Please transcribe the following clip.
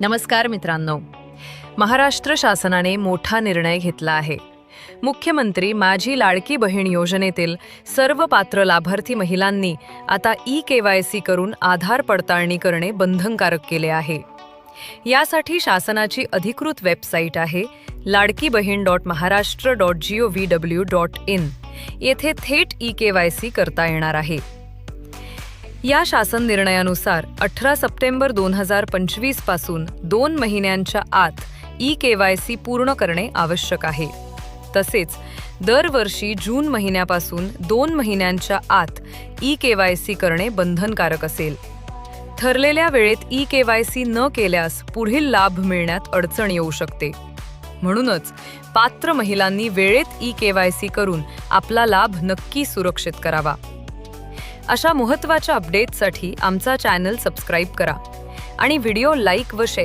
नमस्कार मित्रांनो. महाराष्ट्र शासनाने मोठा निर्णय घेतला आहे. मुख्यमंत्री माझी लाडकी बहीण योजनेतील सर्व पात्र लाभार्थी महिलांनी आता ई के वाय सी करून आधार पडताळणी करणे बंधनकारक केले आहे. यासाठी शासनाची अधिकृत वेबसाईट आहे Ladki Bahin dot Maharashtra dot G O V W dot in. येथे थेट ई के वाय सी करता येणार आहे. या शासन निर्णयानुसार अठरा सप्टेंबर दोन हजार पंचवीसपासून दोन महिन्यांच्या आत ई के वाय सी पूर्ण करणे आवश्यक आहे. तसेच दरवर्षी जून महिन्यापासून दोन महिन्यांच्या आत ई के वाय सी करणे बंधनकारक असेल. ठरलेल्या वेळेत ई के वाय सी न केल्यास पुढील लाभ मिळण्यात अडचण येऊ शकते. म्हणूनच पात्र महिलांनी वेळेत ई के वाय सी करून आपला लाभ नक्की सुरक्षित करावा. अशा महत्त्वाच्या अपडेट्ससाठी आमचा चॅनल सबस्क्राईब करा. आणि व्हिडिओ लाईक व शेअर